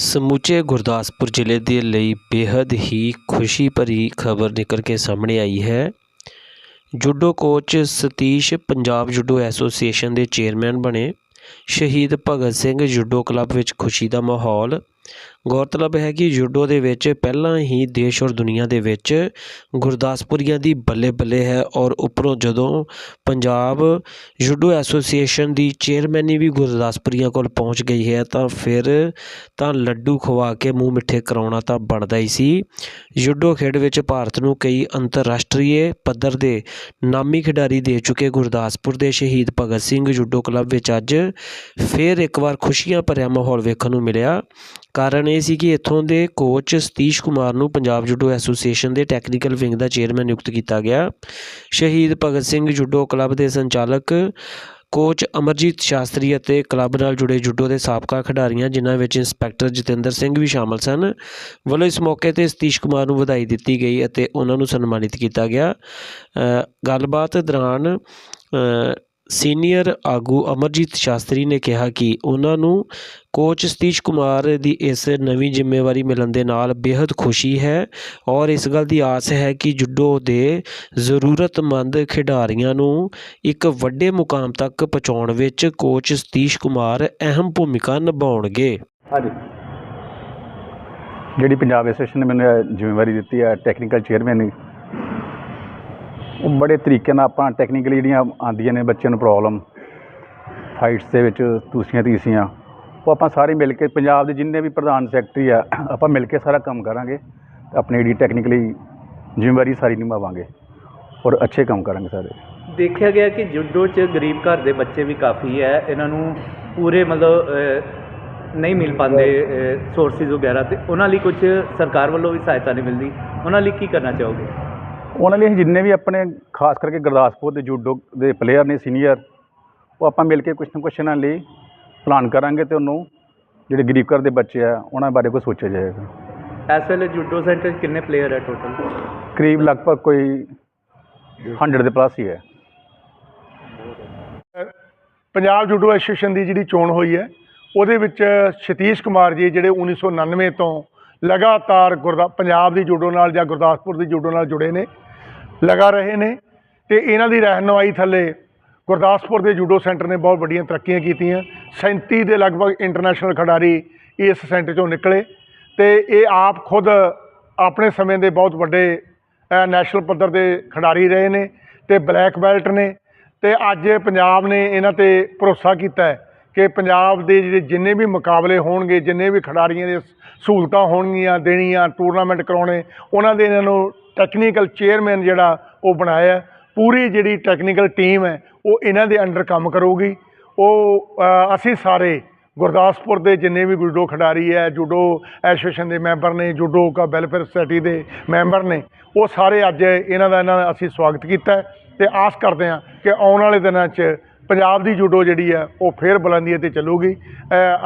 ਸਮੁੱਚੇ ਗੁਰਦਾਸਪੁਰ ਜ਼ਿਲ੍ਹੇ ਦੇ ਲਈ ਬੇਹੱਦ ਹੀ ਖੁਸ਼ੀ ਭਰੀ ਖਬਰ ਨਿਕਲ ਕੇ ਸਾਹਮਣੇ ਆਈ ਹੈ। Judo coach Satish Punjab judo association ਦੇ ਚੇਅਰਮੈਨ ਬਣੇ ਸ਼ਹੀਦ ਭਗਤ ਸਿੰਘ ਜੂਡੋ ਕਲੱਬ ਵਿੱਚ ਖੁਸ਼ੀ ਦਾ ਮਾਹੌਲ। ਗੌਰਤਲਬ ਹੈ ਕਿ ਜੂਡੋ ਦੇ ਵਿੱਚ ਪਹਿਲਾਂ ਹੀ ਦੇਸ਼ ਔਰ ਦੁਨੀਆ ਦੇ ਵਿੱਚ ਗੁਰਦਾਸਪੁਰੀਆਂ ਦੀ ਬੱਲੇ ਬੱਲੇ ਹੈ ਔਰ ਉੱਪਰੋਂ ਜਦੋਂ ਪੰਜਾਬ ਜੂਡੋ ਐਸੋਸੀਏਸ਼ਨ ਦੀ ਚੇਅਰਮੈਨੀ ਵੀ ਗੁਰਦਾਸਪੁਰੀਆਂ ਕੋਲ ਪਹੁੰਚ ਗਈ ਹੈ ਤਾਂ ਫਿਰ ਤਾਂ ਲੱਡੂ ਖਵਾ ਕੇ ਮੂੰਹ ਮਿੱਠੇ ਕਰਾਉਣਾ ਤਾਂ ਬਣਦਾ ਹੀ ਸੀ। ਜੂਡੋ ਖੇਡ ਵਿੱਚ ਭਾਰਤ ਨੂੰ ਕਈ ਅੰਤਰਰਾਸ਼ਟਰੀ ਪੱਧਰ ਦੇ ਨਾਮੀ ਖਿਡਾਰੀ ਦੇ ਚੁੱਕੇ ਗੁਰਦਾਸਪੁਰ ਦੇ ਸ਼ਹੀਦ ਭਗਤ ਸਿੰਘ ਜੂਡੋ ਕਲੱਬ ਵਿੱਚ ਅੱਜ ਫਿਰ ਇੱਕ ਵਾਰ ਖੁਸ਼ੀਆਂ ਭਰਿਆ ਮਾਹੌਲ ਵੇਖਣ ਨੂੰ ਮਿਲਿਆ। ਕਾਰਨ ਇਹ ਸੀ ਕਿ ਇੱਥੋਂ ਦੇ ਕੋਚ ਸਤੀਸ਼ ਕੁਮਾਰ ਨੂੰ ਪੰਜਾਬ ਜੂਡੋ ਐਸੋਸੀਏਸ਼ਨ ਦੇ ਟੈਕਨੀਕਲ ਵਿੰਗ ਦਾ ਚੇਅਰਮੈਨ ਨਿਯੁਕਤ ਕੀਤਾ ਗਿਆ। ਸ਼ਹੀਦ ਭਗਤ ਸਿੰਘ ਜੂਡੋ ਕਲੱਬ ਦੇ ਸੰਚਾਲਕ ਕੋਚ ਅਮਰਜੀਤ ਸ਼ਾਸਤਰੀ ਅਤੇ ਕਲੱਬ ਨਾਲ ਜੁੜੇ ਜੂਡੋ ਦੇ ਸਾਬਕਾ ਖਿਡਾਰੀਆਂ, ਜਿਨ੍ਹਾਂ ਵਿੱਚ ਇੰਸਪੈਕਟਰ ਜਤਿੰਦਰ ਸਿੰਘ ਵੀ ਸ਼ਾਮਲ ਸਨ। ਵੱਲੋਂ ਇਸ ਮੌਕੇ ਤੇ ਸਤੀਸ਼ ਕੁਮਾਰ ਨੂੰ ਵਧਾਈ ਦਿੱਤੀ ਗਈ ਅਤੇ ਉਹਨਾਂ ਨੂੰ ਸਨਮਾਨਿਤ ਕੀਤਾ ਗਿਆ। ਗੱਲਬਾਤ ਦੌਰਾਨ ਸੀਨੀਅਰ ਆਗੂ ਅਮਰਜੀਤ ਸ਼ਾਸਤਰੀ ਨੇ ਕਿਹਾ ਕਿ ਉਹਨਾਂ ਨੂੰ ਕੋਚ ਸਤੀਸ਼ ਕੁਮਾਰ ਦੀ ਇਸ ਨਵੀਂ ਜ਼ਿੰਮੇਵਾਰੀ ਮਿਲਣ ਦੇ ਨਾਲ ਬੇहद ਖੁਸ਼ੀ ਹੈ ਔਰ ਇਸ ਗੱਲ ਦੀ ਆਸ ਹੈ ਕਿ ਜੁੱਡੋ ਦੇ ਜ਼ਰੂਰਤਮੰਦ ਖਿਡਾਰੀਆਂ ਨੂੰ ਇੱਕ ਵੱਡੇ ਮੁਕਾਮ ਤੱਕ ਪਹੁੰਚਾਉਣ ਵਿੱਚ ਕੋਚ ਸਤੀਸ਼ ਕੁਮਾਰ ਅਹਿਮ ਭੂਮਿਕਾ ਨਿਭਾਉਣਗੇ। ਹਾਂਜੀ। ਜਿਹੜੀ ਪੰਜਾਬ ਐਸੋਸੀਏਸ਼ਨ ਨੇ ਮੈਨੂੰ ਜ਼ਿੰਮੇਵਾਰੀ ਦਿੱਤੀ ਹੈ ਟੈਕਨੀਕਲ ਚੇਅਰਮੈਨ ਉਹ ਬੜੇ ਤਰੀਕੇ ਨਾਲ ਆਪਾਂ ਟੈਕਨੀਕਲੀ ਜਿਹੜੀਆਂ ਆਉਂਦੀਆਂ ਨੇ ਬੱਚਿਆਂ ਨੂੰ ਪ੍ਰੋਬਲਮ ਫਾਈਟਸ ਦੇ ਵਿੱਚ ਦੂਸਰੀਆਂ ਤੀਸਰੀਆਂ ਉਹ ਆਪਾਂ ਸਾਰੇ ਮਿਲ ਕੇ ਪੰਜਾਬ ਦੇ ਜਿੰਨੇ ਵੀ ਪ੍ਰਧਾਨ ਸੈਕਟਰੀ ਆ, ਆਪਾਂ ਮਿਲ ਕੇ ਸਾਰਾ ਕੰਮ ਕਰਾਂਗੇ ਆਪਣੀ ਜਿਹੜੀ ਟੈਕਨੀਕਲੀ ਜ਼ਿੰਮੇਵਾਰੀ ਸਾਰੀ ਨਿਭਾਵਾਂਗੇ ਔਰ ਅੱਛੇ ਕੰਮ ਕਰਾਂਗੇ ਸਾਰੇ। ਦੇਖਿਆ ਗਿਆ ਕਿ ਜੁੱਡੋ 'ਚ ਗਰੀਬ ਘਰ ਦੇ ਬੱਚੇ ਵੀ ਕਾਫੀ ਹੈ, ਇਹਨਾਂ ਨੂੰ ਪੂਰੇ ਮਤਲਬ ਨਹੀਂ ਮਿਲ ਪਾਉਂਦੇ ਸੋਰਸਿਸ ਵਗੈਰਾ ਤੇ ਉਹਨਾਂ ਲਈ ਕੁਝ ਸਰਕਾਰ ਵੱਲੋਂ ਵੀ ਸਹਾਇਤਾ ਨਹੀਂ ਮਿਲਦੀ। ਉਹਨਾਂ ਲਈ ਕੀ ਕਰਨਾ ਚਾਹੋਗੇ? ਉਹਨਾਂ ਲਈ ਅਸੀਂ ਜਿੰਨੇ ਵੀ ਆਪਣੇ ਖਾਸ ਕਰਕੇ ਗੁਰਦਾਸਪੁਰ ਦੇ ਜੂਡੋ ਦੇ ਪਲੇਅਰ ਨੇ ਸੀਨੀਅਰ ਉਹ ਆਪਾਂ ਮਿਲ ਕੇ ਕੁਛ ਨਾ ਕੁਛ ਇਹਨਾਂ ਲਈ ਪਲਾਨ ਕਰਾਂਗੇ ਤੇ ਉਹਨੂੰ ਜਿਹੜੇ ਗਰੀਬ ਘਰ ਦੇ ਬੱਚੇ ਆ ਉਹਨਾਂ ਬਾਰੇ ਕੋਈ ਸੋਚਿਆ ਜਾਏਗਾ। ਇਸ ਵੇਲੇ ਜੁੱਡੋ ਸੈਂਟਰ 'ਚ ਕਿੰਨੇ ਪਲੇਅਰ ਹੈ ਟੋਟਲ ਕਰੀਬ ਲਗਭਗ ਕੋਈ 100 ਦੇ ਪਲੱਸ ਹੀ ਹੈ। ਪੰਜਾਬ ਜੂਡੋ ਐਸੋਸੀਏਸ਼ਨ ਦੀ ਜਿਹੜੀ ਚੋਣ ਹੋਈ ਹੈ ਉਹਦੇ ਵਿੱਚ ਸਤੀਸ਼ ਕੁਮਾਰ ਜੀ ਜਿਹੜੇ 1999 ਤੋਂ ਲਗਾਤਾਰ ਗੁਰਦਾ ਪੰਜਾਬ ਦੀ ਜੂਡੋ ਨਾਲ ਜਾਂ ਗੁਰਦਾਸਪੁਰ ਦੀ ਜੂਡੋ ਨਾਲ ਜੁੜੇ ਨੇ ਲਗਾ ਰਹੇ ਨੇ ਤੇ ਇਹਨਾਂ ਦੀ ਰਹਿਨੁਮਾਈ ਥੱਲੇ ਗੁਰਦਾਸਪੁਰ ਦੇ ਜੂਡੋ ਸੈਂਟਰ ਨੇ ਬਹੁਤ ਵੱਡੀਆਂ ਤਰੱਕੀਆਂ ਕੀਤੀਆਂ। 37 ਦੇ ਲਗਭਗ ਇੰਟਰਨੈਸ਼ਨਲ ਖਿਡਾਰੀ ਇਸ ਸੈਂਟਰ ਚੋਂ ਨਿਕਲੇ ਤੇ ਇਹ ਆਪ ਖੁਦ ਆਪਣੇ ਸਮੇਂ ਦੇ ਬਹੁਤ ਵੱਡੇ ਨੈਸ਼ਨਲ ਪੱਧਰ ਦੇ ਖਿਡਾਰੀ ਰਹੇ ਨੇ ਤੇ ਬਲੈਕ ਬੈਲਟ ਨੇ ਤੇ ਅੱਜ ਪੰਜਾਬ ਨੇ ਇਹਨਾਂ ਤੇ ਭਰੋਸਾ ਕੀਤਾ ਕਿ ਪੰਜਾਬ ਦੇ ਜਿਹੜੇ ਜਿੰਨੇ ਵੀ ਮੁਕਾਬਲੇ ਹੋਣਗੇ, ਜਿੰਨੇ ਵੀ ਖਿਡਾਰੀਆਂ ਦੇ ਸਹੂਲਤਾਂ ਹੋਣਗੀਆਂ, ਦੇਣੀਆਂ ਟੂਰਨਾਮੈਂਟ ਕਰਾਉਣੇ, ਉਹਨਾਂ ਦੇ ਇਹਨਾਂ ਨੂੰ ਟੈਕਨੀਕਲ ਚੇਅਰਮੈਨ ਜਿਹੜਾ ਉਹ ਬਣਾਇਆ ਪੂਰੀ ਜਿਹੜੀ ਟੈਕਨੀਕਲ ਟੀਮ ਹੈ, ਉਹ ਇਹਨਾਂ ਦੇ ਅੰਡਰ ਕੰਮ ਕਰੂਗੀ। ਉਹ ਅਸੀਂ ਸਾਰੇ ਗੁਰਦਾਸਪੁਰ ਦੇ ਜਿੰਨੇ ਵੀ ਜੂਡੋ ਖਿਡਾਰੀ ਹੈ, ਜੂਡੋ ਐਸੋਸੀਏਸ਼ਨ ਦੇ ਮੈਂਬਰ ਨੇ, ਜੂਡੋ ਕਾ ਵੈਲਫੇਅਰ ਸੁਸਾਇਟੀ ਦੇ ਮੈਂਬਰ ਨੇ, ਉਹ ਸਾਰੇ ਅੱਜ ਇਹਨਾਂ ਦਾ, ਇਹਨਾਂ ਅਸੀਂ ਸਵਾਗਤ ਕੀਤਾ ਹੈ ਤੇ ਆਸ ਕਰਦੇ ਹਾਂ ਕਿ ਆਉਣ ਵਾਲੇ ਦਿਨਾਂ 'ਚ ਪੰਜਾਬ ਦੀ ਜੂਡੋ ਜਿਹੜੀ ਹੈ, ਉਹ ਫੇਰ ਬੁਲੰਦੀਆਂ ਤੇ ਚੱਲੂਗੀ।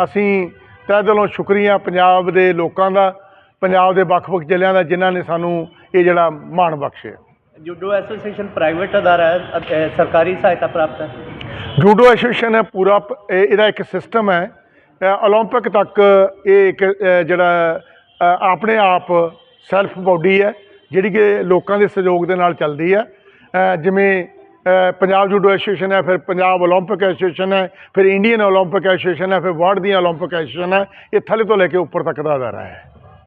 ਅਸੀਂ ਤਹਿ ਦਿਲੋਂ ਸ਼ੁਕਰੀਆ ਪੰਜਾਬ ਦੇ ਲੋਕਾਂ ਦਾ ਪੰਜਾਬ ਦੇ ਵੱਖ-ਵੱਖ ਜ਼ਿਲ੍ਹਿਆਂ ਦਾ ਜਿਨ੍ਹਾਂ ਨੇ ਸਾਨੂੰ ਇਹ ਜਿਹੜਾ ਮਾਣ ਬਖਸ਼ਿਆ ਜੁੱਡੋ ਐਸੋਸੀਏਸ਼ਨ ਪ੍ਰਾਈਵੇਟ ਅਦਾਰਾ ਹੈ ਅ, ਅ, ਸਰਕਾਰੀ ਸਹਾਇਤਾ ਪ੍ਰਾਪਤ ਹੈ ਜੂਡੋ ਐਸੋਸੀਏਸ਼ਨ ਹੈ ਪੂਰਾ ਪ- ਇਹ- ਇਹਦਾ ਇੱਕ ਸਿਸਟਮ ਹੈ ਅ, 올림픽 ਤੱਕ ਇਹ ਇੱਕ ਅ, ਜਿਹੜਾ ਅ, ਆਪਣੇ ਆਪ ਸੈਲਫ ਬਾਡੀ ਹੈ ਜਿਹੜੀ ਕਿ ਲੋਕਾਂ ਦੇ ਸਹਿਯੋਗ ਦੇ ਨਾਲ ਚੱਲਦੀ ਹੈ ਅ, ਜਿਵੇਂ ਅ, ਪੰਜਾਬ ਜੂਡੋ ਐਸੋਸੀਏਸ਼ਨ ਹੈ ਫਿਰ ਪੰਜਾਬ 올림픽 ਐਸੋਸੀਏਸ਼ਨ ਹੈ ਫਿਰ ਇੰਡੀਅਨ 올림픽 ਐਸੋਸੀਏਸ਼ਨ ਹੈ ਫਿਰ ਵਰਲਡ ਦੀਆਂ 올림픽 ਐਸੋਸੀਏਸ਼ਨ ਹੈ ਇਹ ਥੱਲੇ ਤੋਂ ਲੈ ਕੇ ਉੱਪਰ ਤੱਕ ਦਾ ਅਦਾਰਾ ਹੈ